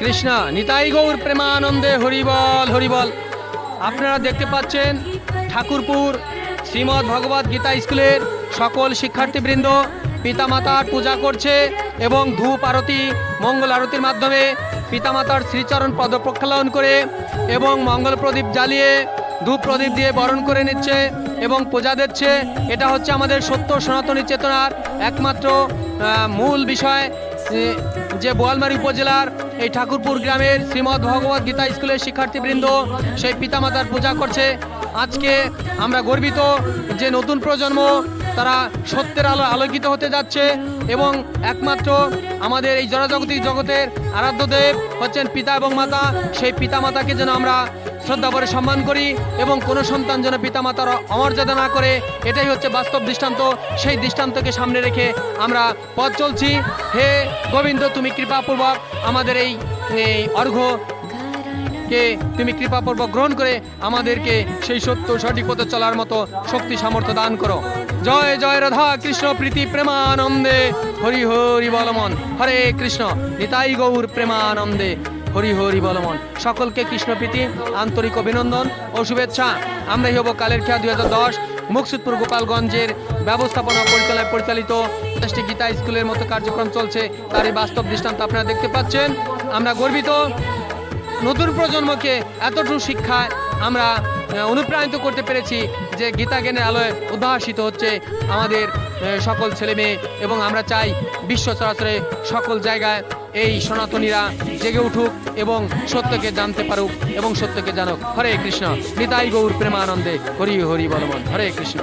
কৃষ্ণ, নিতাই গৌর প্রেমানন্দে হরিবল হরিবল। আপনারা দেখতে পাচ্ছেন ঠাকুরপুর শ্রীমদ্ ভগবত গীতা স্কুলের সকল শিক্ষার্থীবৃন্দ, পিতামাতার পূজা করছে এবং ধূপ আরতি, মঙ্গল আরতির মাধ্যমে পিতামাতার শ্রীচরণ পদ প্রক্ষালন করে এবং মঙ্গল প্রদীপ জ্বালিয়ে, ধূপ প্রদীপ দিয়ে বরণ করে নিচ্ছে এবং পূজা দিচ্ছে। এটা হচ্ছে আমাদের সত্য সনাতনী চেতনার একমাত্র মূল বিষয়। যে বোয়ালমারী উপজেলার এই ঠাকুরপুর গ্রামের শ্রীমদ্ ভগবত গীতা স্কুলের শিক্ষার্থীবৃন্দ, সেই পিতামাতার পূজা করছে। আজকে আমরা গর্বিত যে নতুন প্রজন্ম তারা সত্যের আলো আলোকিত হতে যাচ্ছে এবং একমাত্র আমাদের এই জনজাগতিক জগতের আরাধ্য দেব হচ্ছেন পিতা এবং মাতা। সেই পিতা মাতাকে যেন আমরা শ্রদ্ধা করে সম্মান করি এবং কোনো সন্তান যেন পিতা মাতার অমর্যাদা না করে, এটাই হচ্ছে বাস্তব দৃষ্টান্ত। সেই দৃষ্টান্তকে সামনে রেখে আমরা পথ চলছি। হে গোবিন্দ, তুমি কৃপাপূর্বক আমাদের এই অর্ঘ্য কে তুমি কৃপাপূর্বক গ্রহণ করে আমাদেরকে সেই সত্য সঠিক পথে চলার মতো শক্তি, সামর্থ্য দান করো। জয় জয় রাধা কৃষ্ণ, প্রীতি প্রেমানন্দে। হরি হরি বলমন হরে কৃষ্ণ। নিতাই গৌর প্রেমানন্দে। হরি হরি বলমন। সকলকে কৃষ্ণ প্রীতি আন্তরিক অভিনন্দন ও শুভেচ্ছা। আমরাই হব কালের খেয়া দুই হাজার দশ, মুকসুদপুর গোপালগঞ্জের ব্যবস্থাপনা পরিচালনায় পরিচালিত দেশটি গীতা স্কুলের মতো কার্যক্রম চলছে। তারই বাস্তব দৃষ্টান্ত আপনারা দেখতে পাচ্ছেন। আমরা গর্বিত নতুন প্রজন্মকে এতটুকু শিক্ষায় আমরা অনুপ্রাণিত করতে পেরেছি যে গীতা জ্ঞানের আলোয় উদ্ভাসিত হচ্ছে আমাদের সকল ছেলে মেয়ে এবং আমরা চাই বিশ্ব চরাচরে সকল জায়গায় এই সনাতনীরা জেগে উঠুক এবং সত্যকে জানতে পারুক এবং সত্যকে জানুক। হরে কৃষ্ণ। নিতাই গৌর প্রেমানন্দে হরি হরি বলবন হরে কৃষ্ণ।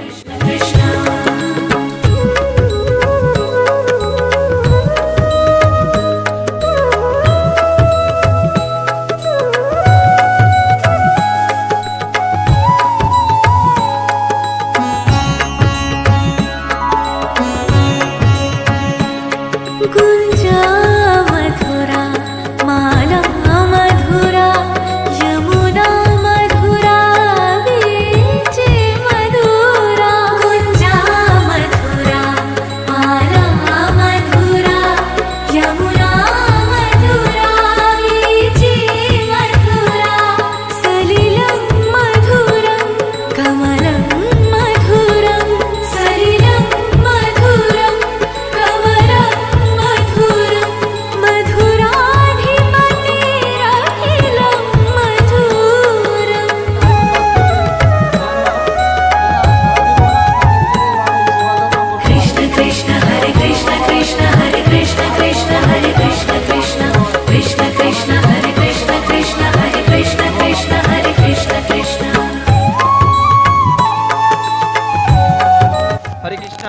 হরে কৃষ্ণ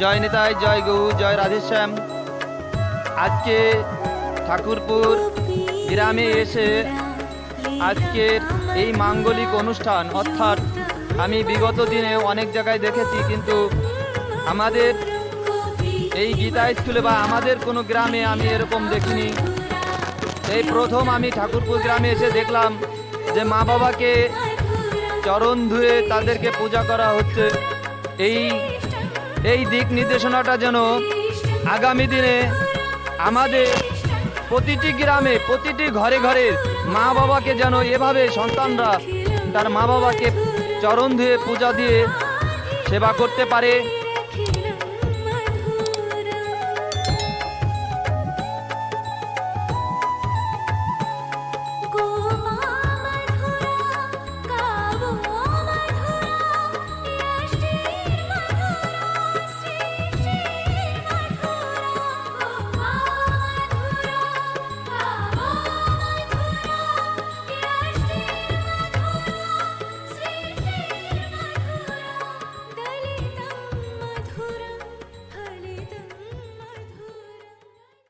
জয় নিতাই জয় গৌ জয় রাধেশ্যাম আজকে ঠাকুরপুর গ্রামে এসে আজকের এই মাঙ্গলিক অনুষ্ঠান, অর্থাৎ আমি বিগত দিনে অনেক জায়গায় দেখেছি, কিন্তু আমাদের এই গীতা স্কুলে বা আমাদের কোনো গ্রামে আমি এরকম দেখিনি। এই প্রথম আমি ঠাকুরপুর গ্রামে এসে দেখলাম যে মা বাবাকে চরণ ধুয়ে তাদেরকে পূজা করা হচ্ছে। এই এই দিক নির্দেশনাটা যেন আগামী দিনে আমাদের প্রতিটি গ্রামে, প্রতিটি ঘরে ঘরে মা বাবাকে যেন এভাবে সন্তানরা তার মা বাবাকে চরণ ধুয়ে পূজা দিয়ে সেবা করতে পারে।